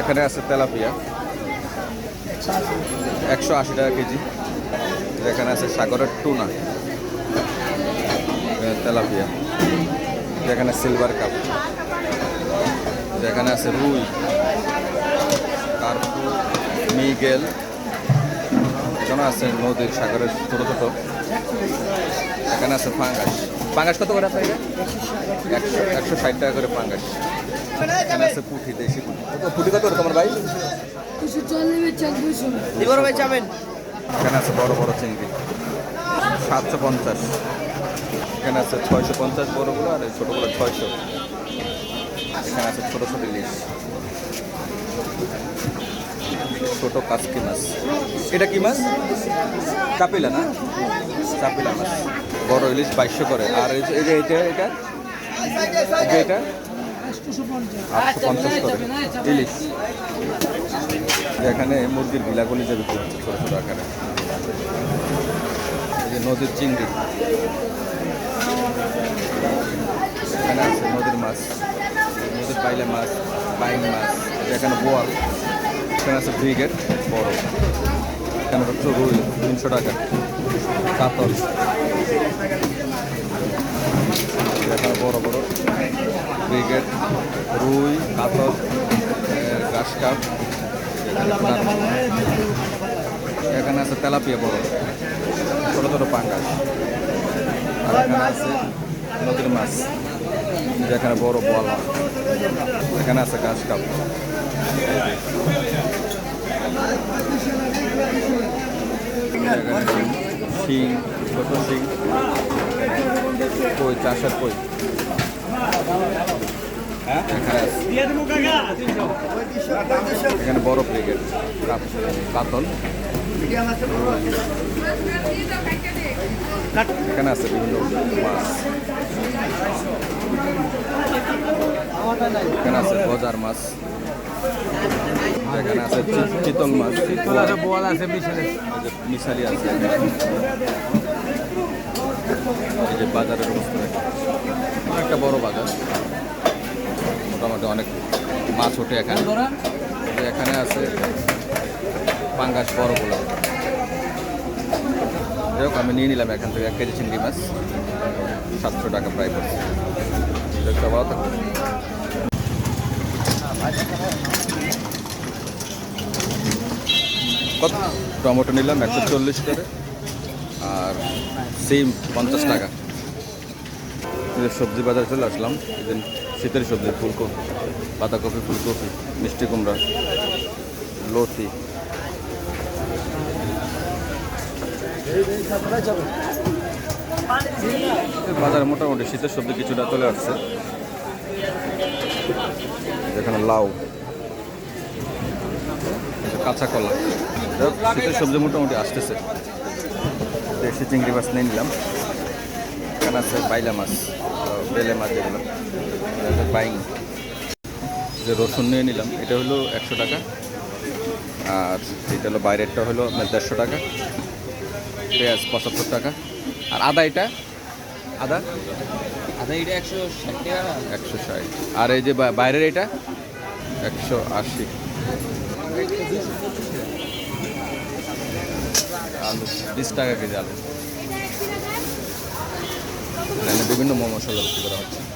এখানে আছে তেলাপিয়া। একশো আশি টাকা কেজি। এখানে আছে সাগরের টুনা। তেলাপিয়া। যেখানে সিলভার কাপ। যেখানে আছে রুই। তারপর মিগেল। এখানে আছে নদীর সাগরের ছোটো ছোটো। এখানে আছে পাঙ্গাস পাঙ্গাস কত করে আপনার? একশো একশো ষাট টাকা করে পাঙ্গাস। এখানে আছে পুঁটি দেশি পুঁটি। পুঁটি কত করে তোমার ভাই? লিবর ভাই চাবেন? এখানে আছে বড় বড় চিংড়ি। সাতশো পঞ্চাশ। এখানে আছে ছয়শো পঞ্চাশ বড়গুলো আর ছোটোগুলো ছয়শো। এখানে আছে ছোটো ছোটো ইলিশ। ছোটো কাসকি মাছ। এটা কি মাছ? চাপিলা না? চাপিলা মাছ। বড় ইলিশ বাইশশো করে। আর এই যে এটা? এটা? পঞ্চাশ ইলিশ। এখানে মুরগির বিলাগুলি যে বিক্রি হচ্ছে ছোটো ছোটো আকারে। এই যে নদীর চিংড়ি। এখানে আছে নদীর মাছ। নদীর পাইলে মাছ বাইং মাছ। এখানে বোয়াল এখানে আছে ব্রিগেড, বড়। এখানে হচ্ছে রুই, তিনশো টাকা। কাতল এখানে বড় বড় ব্রিগেড, রুই, কাতল ঘাস কাপ, এখানে আছে তেলাপিয়া বড় ছোটো ছোটো পাঙ্গাস। আর এখানে আছে নদীর মাছ, যেখানে বড় বল এখানে আছে ঘাস কাপ। শিং, ছোট শিং, কই, চাষের কই? এখানে বড় ব্রিগেড কাতল এখানে আছে বিভিন্ন মাছ। এখানে আছে গজার মাছ। এখানে আছে চিতল মাছ। বল আছে মিশালে আছে। বাজারের অবস্থা। একটা বড় বাজার। মোটামুটি অনেক মাছ ওঠে এখানে। এখানে আছে পাঙ্গাস বড়গুলো। যাই হোক, আমি নিয়ে নিলাম এখান থেকে এক কেজি চিংড়ি মাছ। সাতশো টাকা প্রায় পড়ছে ভালো কত? টমেটো নিলাম একশো চল্লিশ করে। আর সিম পঞ্চাশ টাকা। সবজি বাজার চলে আসলাম যে শীতের সবজি, ফুলকপি পাতাকপি ফুলকপি, মিষ্টি কুমড়া, লতি। বাজারে মোটামুটি শীতের সবজি কিছুটা চলে আসছে। যেখানে লাউ কাঁচা কলা। শীতের সবজি মোটামুটি আসতেছে। দেশি চিংড়ি মাছ নিয়ে নিলাম। এখানে আছে বাইলা মাছ বেলে মাছ যেগুলো বাইং যে রসুন নিয়ে নিলাম এটা হলো একশো টাকা। আর এটা হলো বাইরেরটা হলো আপনার দেড়শো টাকা। পেঁয়াজ পঁচাত্তর টাকা। আর আদা এটা? আদা? আধা এটা একশো ষাট টাকা। একশো ষাট। আর এই যে বাইরের এটা? একশো আশি। আলু বিশ টাকা কেজি আলু। এখানে বিভিন্ন মশলা বিক্রি করা হচ্ছে।